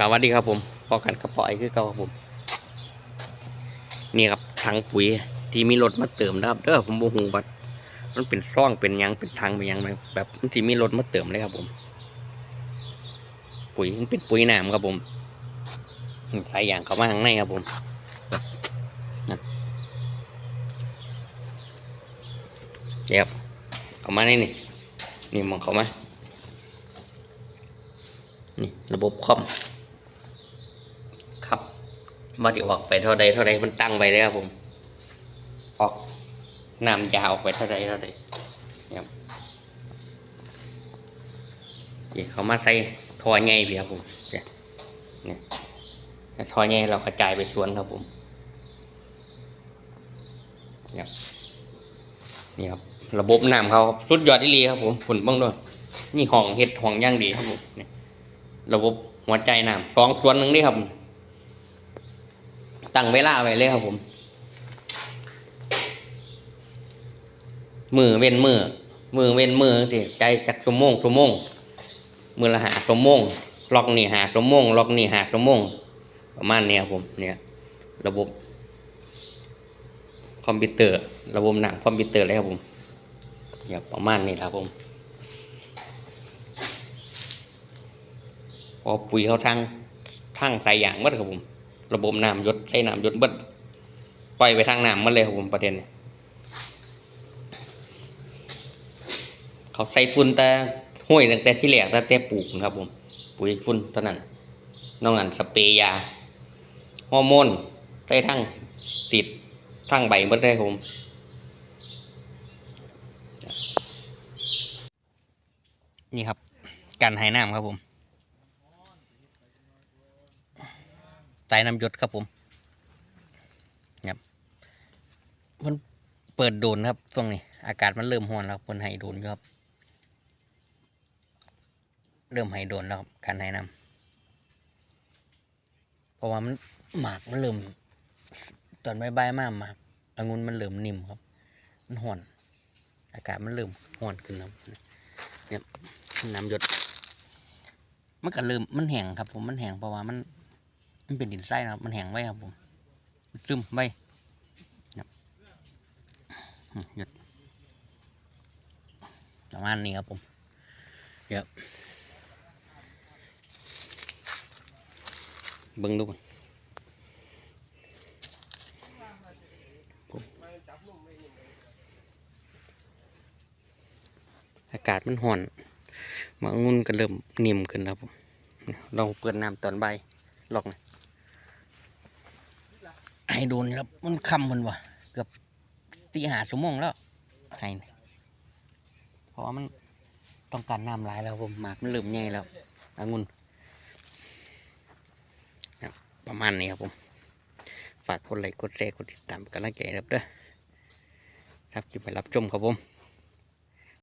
สวัสดีครับผมพอกันกระป๋อยคือเก่าครับผม นี่ครับถังปุ๋ยที่มีรถมาเติมนะครับเด้อผมโมหูบัดมันเป็นซ่องเป็นยังเป็นทางเป็นยังแบบที่มีรถมาเติมเลยครับผม ปุ๋ยมันเป็นปุ๋ยน้ำครับผมใส่อย่างเข้ามาข้างในครับผมนั่นเดี๋ยวเอามาในนี่นี่มองเข้ามานี่ระบบคอม มาที่ออกไปเท่าใดเท่าใดมันตั้งไปเลยครับผม ออกน้ำยาวออกไปเท่าใดเท่าใดเนี่ยเขามาใส่ทอใหญ่เบียครับผมเนี่ยเนี่ยแล้วทอใหญ่เรากระจายไปสวนครับผมเนี่ยนี่ครับระบบน้ำเขาสุดยอดที่ลีครับผมฝุ่นบ้างด้วยนี่ห้องเฮ็ดห้องย่างดีครับผมระบบหัวใจน้ำสองส่วนหนึ่งนี่ครับ ตั้งเวลาไว้เลยครับผม มือเว้นมือ มือเว้นมือที่ใจจักชั่วโมงชั่วโมง มือละหาชั่วโมง ล็อกนี่หาชั่วโมง ล็อกนี่หาชั่วโมง ประมาณนี้ครับผม เนี่ย ระบบ คอมพิวเตอร์ ระบบหนังคอมพิวเตอร์เลยครับผมเนี่ยประมาณนี้ครับผมพอปุ๋ยเขาทางทางใส่อย่างหมัดครับผม ระบบน้ำยดใส่น้ำยดเบิดปล่อยไปทางน้ำหมาเลยครับผมประเด็นเนี่ยเขาใส่ฝุ่นแต่ห้วยตั้งแต่ที่แรกตั้งแต่ปลูกนะครับผมปุ๋ยฝุ่นเท่านั้นนอกนั้นสเปรย์ยาฮอร์โมนใส่ทั้งติดทั้งใบเบิดเลยครับผมนี่ครับการหายน้ำครับผม สายน้ำหยดครับผมครับมันเปิดโดนครับช่วงนี้ อากาศมันเริ่มร้อนแล้วคนไห้โดนครับ เริ่มไห้โดนแล้วครับการไห้น้ำเพราะว่ามันหมากมันเริ่มตอนใบายๆมากหมากองุ่นมันเริ่มนิ่มครับ มันห่อน อากาศมันเริ่มห่อนขึ้นแล้วเนี่ยน้ำหยดมันก็เริ่มมันแห้งครับ ผมมันแห้งเพราะว่ามัน มันเป็นดินทรายนะครับ มันแห้งไว้ครับผมซึมไว้นะครับอืมหยุดประมาณนี้ครับผมเดี๋ยวเบิ้งดูก่อนผมอากาศมันห่อนมางุ่นก็เริ่มนิ่มขึ้นแล้วผมเราเปิดน้ำตอนใบลอกนะให้โดนครับ มันคำมันวะเกือบตีหาสมองแล้วให้นะเพราะว่ามันต้องการน้ำลายแล้วผมหมากมันเริ่มใหญ่แล้วองุ่นครับประมาณนี้ครับผม ฝากกดไลค์กดแชร์กดติดตามกันละใจครับเด้อครับคลิปไปรับชมครับผม